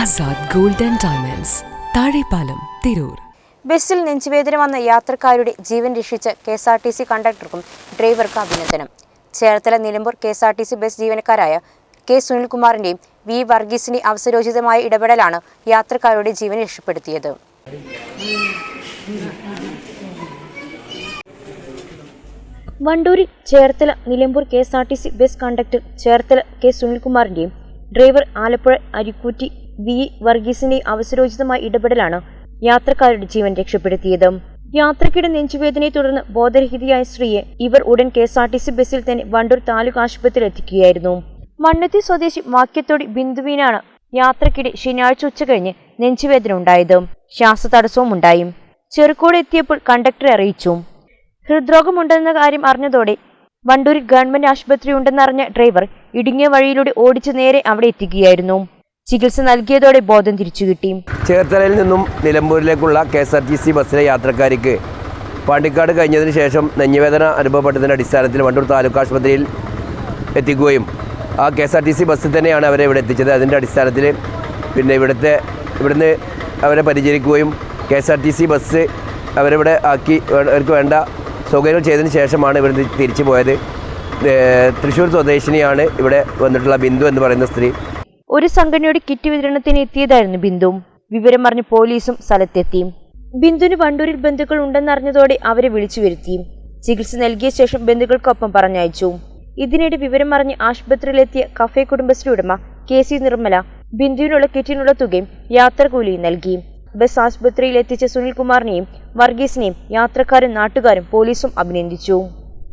Azad gold and diamonds. Thazhepalam Tirur. ബസ്സിൽ നെഞ്ചുവേദന വന്ന യാത്രക്കാരുടെ ജീവൻ രക്ഷിച്ച K S R T C കണ്ടക്ടർക്കും ഡ്രൈവർക്കും അഭിനന്ദനം. Cherthala Nilambur K S R T C bus ജീവനക്കാരായ K സുനിൽകുമാറിന്റെയും വി വർഗീസിന്റെ അവസരോചിതമായ ഇടപെടലാണ് യാത്രക്കാരുടെ ജീവൻ രക്ഷപ്പെടുത്തിയത്. വണ്ടൂരിൽ Cherthala Nilambur K S R T C bus conductor Cherthala K സുനിൽകുമാറിന്റെയും driver Alappuzha Arikkutty V. വർഗീസിന്റെ അവസരോചിതമായ ഇടപെടലാണ് യാത്രക്കാരുടെ ജീവൻ രക്ഷപ്പെടുത്തിയത്. യാത്രക്കിടെ നെഞ്ചുവേദനയെ തുടർന്ന് ബോധരഹിതയായ സ്ത്രീയെ ഇവർ ഉടൻ K S R T C ബസ്സിൽ തന്നെ വണ്ടൂർ താലൂക്ക് ആശുപത്രിയിൽ എത്തിക്കുകയായിരുന്നു. മണ്ണത്തി സ്വദേശി വാക്യത്തോടി ബിന്ദുവിനാണ് യാത്രക്കിടെ ശനിയാഴ്ച ഉച്ച കഴിഞ്ഞ് നെഞ്ചുവേദന ഉണ്ടായത്. ശ്വാസതടസ്സവും ഉണ്ടായി. ചെറുക്കോട് എത്തിയപ്പോൾ കണ്ടക്ടറെ അറിയിച്ചു. ഹൃദ്രോഗമുണ്ടെന്ന കാര്യം അറിഞ്ഞതോടെ വണ്ടൂരിൽ ഗവൺമെന്റ് ആശുപത്രി ഉണ്ടെന്നറിഞ്ഞ ഡ്രൈവർ ഇടുങ്ങിയ വഴിയിലൂടെ ഓടിച്ചു നേരെ അവിടെ എത്തിക്കുകയായിരുന്നു. ചികിത്സ നൽകിയതോടെ ബോധം തിരിച്ചുകിട്ടി ചേർത്തലയിൽ നിന്നും നിലമ്പൂരിലേക്കുള്ള K S R T C ബസ്സിലെ യാത്രക്കാർക്ക് പാണ്ടിക്കാട് കഴിഞ്ഞതിന് ശേഷം നെഞ്ഞുവേദന അനുഭവപ്പെട്ടതിന്റെ അടിസ്ഥാനത്തിൽ വണ്ടൂർ താലൂക്ക് ആശുപത്രിയിൽ എത്തിക്കുകയും ആ K S R T C ബസ്സിൽ തന്നെയാണ് അവരെ ഇവിടെ എത്തിച്ചത്. അതിന്റെ അടിസ്ഥാനത്തിൽ പിന്നെ ഇവിടുത്തെ ഇവിടുന്ന് അവരെ പരിചരിക്കുകയും K S R T C bus അവരിവിടെ ആക്കി അവർക്ക് വേണ്ട സൗകര്യങ്ങൾ ചെയ്തതിന് ശേഷമാണ് ഇവർ തിരിച്ചു പോയത്. തൃശ്ശൂർ സ്വദേശിനിയാണ് ഇവിടെ വന്നിട്ടുള്ള ബിന്ദു എന്ന് പറയുന്ന സ്ത്രീ. ഒരു സംഘടനയുടെ കിറ്റ് വിതരണത്തിന് എത്തിയതായിരുന്നു ബിന്ദു. വിവരം അറിഞ്ഞ് പോലീസും സ്ഥലത്തെത്തി. ബിന്ദുവിന് വണ്ടൂരിൽ ബന്ധുക്കൾ ഉണ്ടെന്നറിഞ്ഞതോടെ അവരെ വിളിച്ചു വരുത്തി. ചികിത്സ നൽകിയ ശേഷം ബന്ധുക്കൾക്കൊപ്പം പറഞ്ഞയച്ചു. ഇതിനിടെ വിവരം അറിഞ്ഞ് ആശുപത്രിയിലെത്തിയ കഫേ കുടുംബശ്രീ ഉടമ കെ സി നിർമ്മല ബിന്ദുവിനുള്ള കിറ്റിനുള്ള തുകയും യാത്രക്കൂലിയും നൽകി. ബസ് ആശുപത്രിയിൽ എത്തിച്ച സുനിൽകുമാറിനെയും വർഗീസിനെയും യാത്രക്കാരും നാട്ടുകാരും പോലീസും അഭിനന്ദിച്ചു.